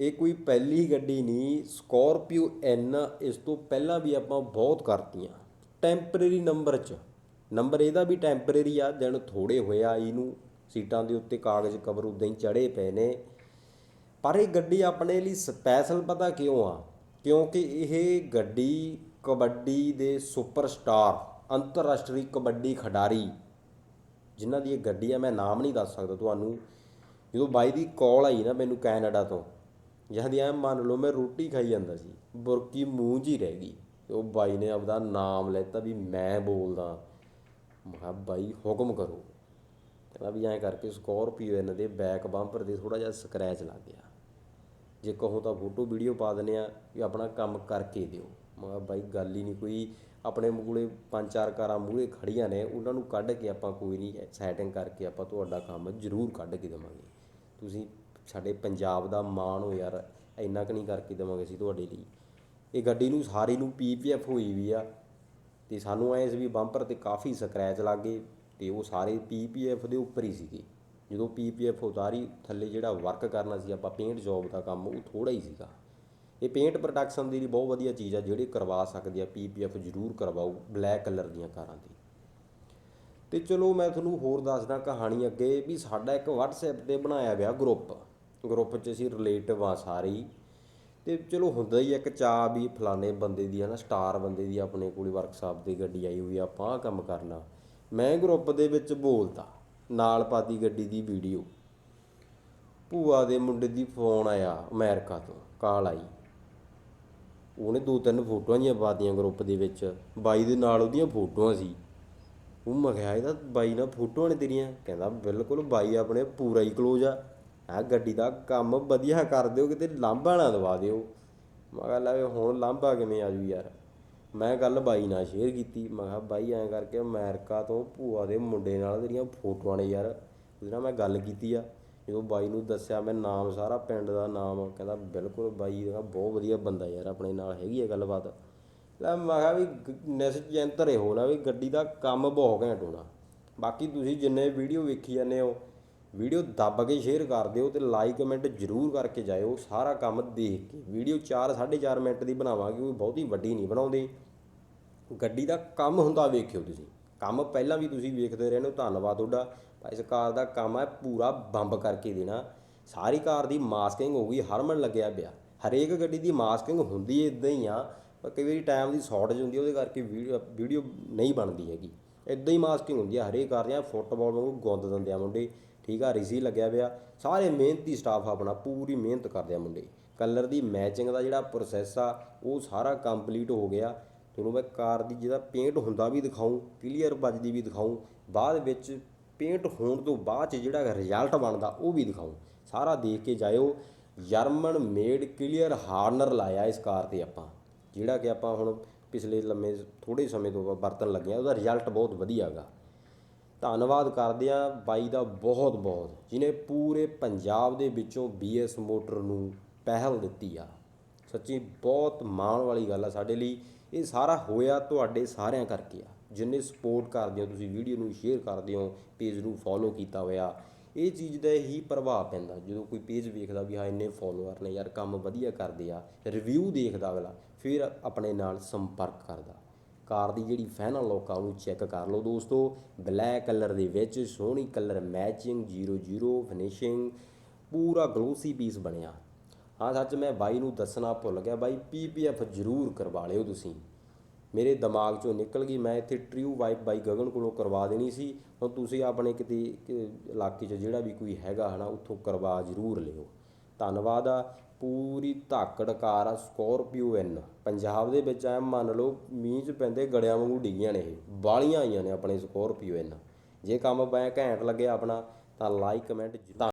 ਇਹ ਕੋਈ ਪਹਿਲੀ ਗੱਡੀ ਨਹੀਂ ਸਕੋਰਪੀਓ ਐਨ ਇਸ ਤੋਂ ਪਹਿਲਾਂ ਵੀ ਆਪਾਂ ਬਹੁਤ ਕਰਤੀਆਂ। ਟੈਂਪਰੇਰੀ ਨੰਬਰ 'ਚ। ਨੰਬਰ ਇਹਦਾ ਵੀ ਟੈਂਪਰੇਰੀ ਆ ਦਿਨ ਥੋੜੇ ਹੋਏ ਆ ਇਹਨੂੰ ਸੀਟਾਂ ਦੇ ਉੱਤੇ ਕਾਗਜ਼ ਕਵਰ ਉਦਾਂ ਹੀ ਚੜੇ ਪਏ ਨੇ। ਪਰ ਇਹ ਗੱਡੀ ਆਪਣੇ ਲਈ ਸਪੈਸ਼ਲ ਪਤਾ ਕਿਉਂ ਆ? ਕਿਉਂਕਿ ਇਹ ਗੱਡੀ ਕਬੱਡੀ ਦੇ ਸੁਪਰਸਟਾਰ ਅੰਤਰਰਾਸ਼ਟਰੀ ਕਬੱਡੀ ਖਿਡਾਰੀ, ਜਿਨ੍ਹਾਂ ਦੀ ਇਹ ਗੱਡੀ ਆ, ਮੈਂ ਨਾਮ ਨਹੀਂ ਦੱਸ ਸਕਦਾ ਤੁਹਾਨੂੰ। ਜਦੋਂ ਬਾਈ ਦੀ ਕਾਲ ਆਈ ਨਾ ਮੈਨੂੰ ਕੈਨੇਡਾ ਤੋਂ ਜਦ ਐ ਮੰਨ ਲਓ ਮੈਂ ਰੋਟੀ ਖਾਈ ਜਾਂਦਾ ਸੀ, ਬੁਰਕੀ ਮੂੰਹ 'ਚ ਹੀ ਰਹਿ ਗਈ। ਉਹ ਬਾਈ ਨੇ ਆਪਦਾ ਨਾਮ ਲੈਤਾ ਵੀ ਮੈਂ ਬੋਲਦਾ। ਮੈਂ ਕਿਹਾ ਬਾਈ ਹੁਕਮ ਕਰੋ। ਕਹਿੰਦਾ ਵੀ ਐਂ ਕਰਕੇ ਸਕੋਰਪੀਓ ਇਹਨਾਂ ਦੇ ਬੈਕ ਬੰਪਰ ਦੇ ਥੋੜਾ ਜਿਹਾ ਸਕ੍ਰੈਚ ਲੱਗ ਗਿਆ। ਜੇ ਕਹੋ ਤਾਂ ਫੋਟੋ ਵੀਡੀਓ ਪਾ ਦਿੰਦੇ ਆ ਵੀ ਆਪਣਾ ਕੰਮ ਕਰਕੇ ਦਿਓ। ਮੈਂ ਕਿਹਾ ਬਾਈ ਗੱਲ ਹੀ ਨਹੀਂ ਕੋਈ। ਆਪਣੇ ਕੋਲੇ ਪੰਜ ਚਾਰ ਕਾਰਾਂ ਮੂਹਰੇ ਖੜੀਆਂ ਨੇ, ਉਹਨਾਂ ਨੂੰ ਕੱਢ ਕੇ ਆਪਾਂ ਕੋਈ ਨਹੀਂ ਸੈਟਿੰਗ ਕਰਕੇ ਆਪਾਂ ਤੁਹਾਡਾ ਕੰਮ ਜ਼ਰੂਰ ਕੱਢ ਕੇ ਦੇਵਾਂਗੇ। ਤੁਸੀਂ ਸਾਡੇ ਪੰਜਾਬ ਦਾ ਮਾਣ ਹੋ ਯਾਰ, ਇੰਨਾ ਕੁ ਨਹੀਂ ਕਰਕੇ ਦੇਵਾਂਗੇ ਅਸੀਂ ਤੁਹਾਡੇ ਲਈ। ਇਹ ਗੱਡੀ ਨੂੰ ਸਾਰੀ ਨੂੰ ਪੀਪੀਐਫ ਹੋਈ ਵੀ ਆ ਤੇ ਸਾਨੂੰ ਐਂ ਸੀ ਵੀ ਬੰਪਰ ਤੇ ਕਾਫੀ ਸਕ੍ਰੈਚ ਲੱਗ ਗਏ ਤੇ ਉਹ ਸਾਰੇ ਪੀਪੀਐਫ ਦੇ ਉੱਪਰ ਹੀ ਸੀਗੇ। ਜਦੋਂ ਪੀਪੀਐਫ ਉਤਾਰੀ, ਥੱਲੇ ਜਿਹੜਾ ਵਰਕ ਕਰਨਾ ਸੀ ਆਪਾਂ ਪੇਂਟ ਜੌਬ ਦਾ ਕੰਮ, ਉਹ ਥੋੜਾ ਹੀ ਸੀਗਾ। ਇਹ ਪੇਂਟ ਪ੍ਰੋਡਕਸ਼ਨ ਦੀ ਬਹੁਤ ਵਧੀਆ ਚੀਜ਼ ਆ, ਜਿਹੜੇ ਕਰਵਾ ਸਕਦੇ ਆ ਪੀਪੀਐਫ ਜ਼ਰੂਰ ਕਰਵਾਓ ਬਲੈਕ ਕਲਰ ਦੀਆਂ ਕਾਰਾਂ ਦੀ ਤੇ ਚਲੋ ਮੈਂ ਤੁਹਾਨੂੰ ਹੋਰ ਦੱਸਦਾ ਕਹਾਣੀ ਅੱਗੇ ਵੀ ਸਾਡਾ ਇੱਕ WhatsApp ਤੇ ਬਣਾਇਆ ਗਿਆ ਗਰੁੱਪ ਗਰੁੱਪ 'ਚ ਅਸੀਂ ਰਿਲੇਟਿਵ ਆ ਸਾਰੇ ਹੀ। ਤੇ ਚਲੋ ਹੁੰਦਾ ਹੀ ਇੱਕ ਚਾਹ ਵੀ ਫਲਾਣੇ ਬੰਦੇ ਦੀ ਹੈ ਨਾ ਸਟਾਰ ਬੰਦੇ ਦੀ ਆਪਣੇ ਕੋਲ ਵਰਕਸ਼ਾਪ ਦੀ ਗੱਡੀ ਆਈ ਹੋਈ ਆ, ਆਪਾਂ ਆਹ ਕੰਮ ਕਰਨਾ। ਮੈਂ ਗਰੁੱਪ ਦੇ ਵਿੱਚ ਬੋਲਤਾ ਨਾਲ ਪਾਤੀ ਗੱਡੀ ਦੀ ਵੀਡੀਓ ਭੂਆ ਦੇ ਮੁੰਡੇ ਦੀ ਫੋਨ ਆਇਆ ਅਮਰੀਕਾ ਤੋਂ ਕਾਲ ਆਈ। ਉਹਨੇ ਦੋ ਤਿੰਨ ਫੋਟੋਆਂ ਜੀਆਂ ਪਾਤੀਆਂ ਗਰੁੱਪ ਦੇ ਵਿੱਚ ਬਾਈ ਦੇ ਨਾਲ ਉਹਦੀਆਂ ਫੋਟੋਆਂ ਸੀ। ਉਹ ਮੈਂ ਕਿਹਾ ਇਹਦਾ ਬਾਈ ਨਾਲ ਫੋਟੋਆਂ ਨੇ ਤੇਰੀਆਂ? ਕਹਿੰਦਾ ਬਿਲਕੁਲ ਬਾਈ ਆਪਣੇ ਪੂਰਾ ਹੀ ਕਲੋਜ਼ ਆ। ਆ ਗੱਡੀ ਦਾ ਕੰਮ ਵਧੀਆ ਕਰ ਦਿਓ, ਕਿਤੇ ਲਾਂਭਾ ਨਾ ਦਵਾ ਦਿਓ। ਮੈਂ ਕਿਹਾ, ਲੈ ਹੁਣ ਲਾਂਭਾ ਕਿਵੇਂ ਆਜੂ ਯਾਰ? ਮੈਂ ਗੱਲ ਬਾਈ ਨਾਲ ਸ਼ੇਅਰ ਕੀਤੀ। ਮੈਂ ਕਿਹਾ, ਬਾਈ, ਐਂ ਕਰਕੇ ਅਮਰੀਕਾ ਤੋਂ ਭੂਆ ਦੇ ਮੁੰਡੇ ਨਾਲ ਤੇਰੀਆਂ ਫੋਟੋਆਂ ਨੇ ਯਾਰ। ਉਹਦੇ ਨਾਲ ਮੈਂ ਗੱਲ ਕੀਤੀ ਆ। ਜਦੋਂ ਬਾਈ ਨੂੰ ਦੱਸਿਆ, ਮੈਂ ਨਾਮ ਸਾਰਾ ਪਿੰਡ ਦਾ ਨਾਮ, ਕਹਿੰਦਾ, ਬਿਲਕੁਲ ਬਾਈ ਦਾ ਬਹੁਤ ਵਧੀਆ ਬੰਦਾ ਯਾਰ, ਆਪਣੇ ਨਾਲ ਹੈਗੀ ਆ ਗੱਲਬਾਤ। ਲੈ ਮੈਂ ਕਿਹਾ ਵੀ ਨਿਸ਼ਚਿੰਤ ਰਹੋ ਨਾ ਵੀ ਗੱਡੀ ਦਾ ਕੰਮ ਬਹੁਤ ਘੈਂਟ ਹੋਣਾ। ਬਾਕੀ ਤੁਸੀਂ ਜਿੰਨੇ ਵੀਡੀਓ ਵੇਖੀ ਜਾਂਦੇ ਹੋ ਵੀਡੀਓ ਦੱਬ ਕੇ ਸ਼ੇਅਰ ਕਰ ਦਿਓ ਤੇ ਲਾਈਕ ਕਮੈਂਟ ਜ਼ਰੂਰ ਕਰਕੇ ਜਾਇਓ। ਸਾਰਾ ਕੰਮ ਦੇਖ ਕੇ ਵੀਡੀਓ 4 4.5 ਮਿੰਟ ਦੀ ਬਣਾਵਾਂਗੇ ਕੋਈ ਬਹੁਤੀ ਵੱਡੀ ਨਹੀਂ ਬਣਾਉਂਦੇ। ਗੱਡੀ ਦਾ ਕੰਮ ਹੁੰਦਾ ਵੇਖਿਓ ਤੁਸੀਂ। ਕੰਮ ਪਹਿਲਾਂ ਵੀ ਤੁਸੀਂ ਵੇਖਦੇ ਰਹੇ ਹੋ। ਧੰਨਵਾਦ ਤੁਹਾਡਾ। ਇਸ ਕਾਰ ਦਾ ਕੰਮ ਹੈ ਪੂਰਾ ਬੰਬ ਕਰਕੇ ਦੇਣਾ। ਸਾਰੀ ਕਾਰ ਦੀ ਮਾਸਕਿੰਗ ਹੋ ਗਈ, ਹਰਮਨ ਲੱਗਿਆ ਪਿਆ। ਹਰੇਕ ਗੱਡੀ ਦੀ ਮਾਸਕਿੰਗ ਹੁੰਦੀ ਇਦਾਂ ਹੀ ਆ, ਪਰ ਕਈ ਵਾਰੀ ਟਾਈਮ ਦੀ ਸ਼ਾਰਟੇਜ ਹੁੰਦੀ ਉਹਦੇ ਕਰਕੇ ਵੀਡੀਓ ਵੀਡੀਓ ਨਹੀਂ ਬਣਦੀ ਹੈਗੀ। ਇਦਾਂ ਹੀ ਮਾਸਕਿੰਗ ਹੁੰਦੀ ਆ, ਹਰੇਕ ਕਾਰ ਦੀਆਂ, ਫੁੱਟਬਾਲ ਵਾਂਗੂ ਗੁੰਦ ਦਿੰਦੇ ਆ ਮੁੰਡੇ। ਠੀਕ ਆ, ਰਿਸੀ ਲੱਗਿਆ ਪਿਆ। ਸਾਰੇ ਮਿਹਨਤੀ ਸਟਾਫ ਆਪਣਾ, ਪੂਰੀ ਮਿਹਨਤ ਕਰਦੇ ਆ ਮੁੰਡੇ। ਕਲਰ ਦੀ ਮੈਚਿੰਗ ਦਾ ਜਿਹੜਾ ਪ੍ਰੋਸੈਸ ਆ, ਉਹ ਸਾਰਾ ਕੰਪਲੀਟ ਹੋ ਗਿਆ। ਤੁਹਾਨੂੰ ਮੈਂ ਕਾਰ ਦੀ ਜਿਹਦਾ ਪੇਂਟ ਹੁੰਦਾ ਵੀ ਦਿਖਾਉਂ ਕਲੀਅਰ ਵੱਜਦੀ ਵੀ ਦਿਖਾਉਂ ਬਾਅਦ ਵਿੱਚ ਪੇਂਟ ਹੋਣ ਤੋਂ ਬਾਅਦ ਚ ਜਿਹੜਾ ਰਿਜ਼ਲਟ ਬਣਦਾ, ਉਹ ਵੀ ਦਿਖਾਉਂ ਸਾਰਾ ਦੇਖ ਕੇ ਜਾਇਓ ਜਰਮਨ ਮੇਡ ਕਲੀਅਰ ਹਾਰਨਰ ਲਾਇਆ ਇਸ ਕਾਰ ਤੇ ਆਪਾਂ। ਜਿਹੜਾ ਕਿ ਆਪਾਂ ਹੁਣ ਪਿਛਲੇ ਲੰਮੇ ਥੋੜੇ ਸਮੇਂ ਤੋਂ ਵਰਤਣ ਲੱਗਿਆ। ਉਹਦਾ ਰਿਜ਼ਲਟ ਬਹੁਤ ਵਧੀਆ ਹੈਗਾ ਧੰਨਵਾਦ ਕਰਦੇ ਆ ਬਾਈ ਦਾ ਬਹੁਤ ਬਹੁਤ ਜਿਨੇ ਪੂਰੇ ਪੰਜਾਬ ਦੇ ਵਿੱਚੋਂ ਬੀਐਸ ਮੋਟਰ ਨੂੰ ਪਹਿਲ ਦਿੱਤੀ ਆ। ਸੱਚੀ ਬਹੁਤ ਮਾਣ ਵਾਲੀ ਗੱਲ ਆ ਸਾਡੇ ਲਈ। ਇਹ ਸਾਰਾ ਹੋਇਆ ਤੁਹਾਡੇ ਸਾਰਿਆਂ ਕਰਕੇ ਆ। ਜਿੰਨੇ ਸਪੋਰਟ ਕਰਦੇ ਹੋ, ਤੁਸੀਂ ਵੀਡੀਓ ਨੂੰ ਸ਼ੇਅਰ ਕਰਦੇ ਹੋ ਪੇਜ ਨੂੰ ਫੋਲੋ ਕੀਤਾ ਹੋਇਆ। ਇਹ ਚੀਜ਼ ਦਾ ਹੀ ਪ੍ਰਭਾਵ ਪੈਂਦਾ। ਜਦੋਂ ਕੋਈ ਪੇਜ ਵੇਖਦਾ ਵੀ ਹਾਂ, ਇੰਨੇ ਫੋਲੋਅਰ ਨੇ, ਯਾਰ ਕੰਮ ਵਧੀਆ ਕਰਦੇ ਆ ਰਿਵਿਊ ਦੇਖਦਾ ਅਗਲਾ, ਫਿਰ ਆਪਣੇ ਨਾਲ ਸੰਪਰਕ ਕਰਦਾ। ਕਾਰ ਦੀ ਜਿਹੜੀ ਫਾਈਨਲ ਲੁੱਕ, ਆ ਉਹਨੂੰ ਚੈੱਕ ਕਰ ਲਓ ਦੋਸਤੋ। ਬਲੈਕ ਕਲਰ ਦੇ ਵਿੱਚ, ਸੋਹਣੀ ਕਲਰ ਮੈਚਿੰਗ 00 ਫਿਨਿਸ਼ਿੰਗ ਪੂਰਾ ਗਲੋਸੀ ਪੀਸ ਬਣਿਆ। ਹਾਂ, ਸੱਚ ਮੈਂ ਬਾਈ ਨੂੰ ਦੱਸਣਾ ਭੁੱਲ ਗਿਆ, ਬਾਈ ਪੀਪੀਐਫ ਜ਼ਰੂਰ ਕਰਵਾ ਲਿਓ ਤੁਸੀਂ। ਮੇਰੇ ਦਿਮਾਗ ਚੋਂ ਨਿਕਲ ਗਈ, ਮੈਂ ਇੱਥੇ ਟ੍ਰਿਊ ਵਾਈਪ ਬਾਈ ਗਗਨ ਕੋਲੋਂ ਕਰਵਾ ਦੇਣੀ ਸੀ। ਹੁਣ ਤੁਸੀਂ ਆਪਣੇ ਕਿਤੇ ਇਲਾਕੇ 'ਚ ਜਿਹੜਾ ਵੀ ਕੋਈ ਹੈਗਾ ਹਨਾ, ਉੱਥੋਂ ਕਰਵਾ ਜ਼ਰੂਰ ਲਿਓ। ਧੰਨਵਾਦ ਆ, ਪੂਰੀ ਧਾਕੜ ਕਾਰ ਆ ਸਕੋਰਪੀਓ ਐਨ ਪੰਜਾਬ ਦੇ ਵਿੱਚ ਐ ਮੰਨ ਲਓ, ਮੀਂਹ 'ਚ ਪੈਂਦੇ ਗੜਿਆਂ ਵਾਂਗੂ ਡਿੱਗੀਆਂ ਨੇ ਇਹ, ਬਾਲੀਆਂ ਆਈਆਂ ਨੇ ਆਪਣੇ ਸਕੋਰਪੀਓ ਐਨ ਜੇ ਕੰਮ ਪੈ ਘੈਂਟ ਲੱਗਿਆ ਆਪਣਾ, ਤਾਂ ਲਾਈਕ ਕਮੈਂਟ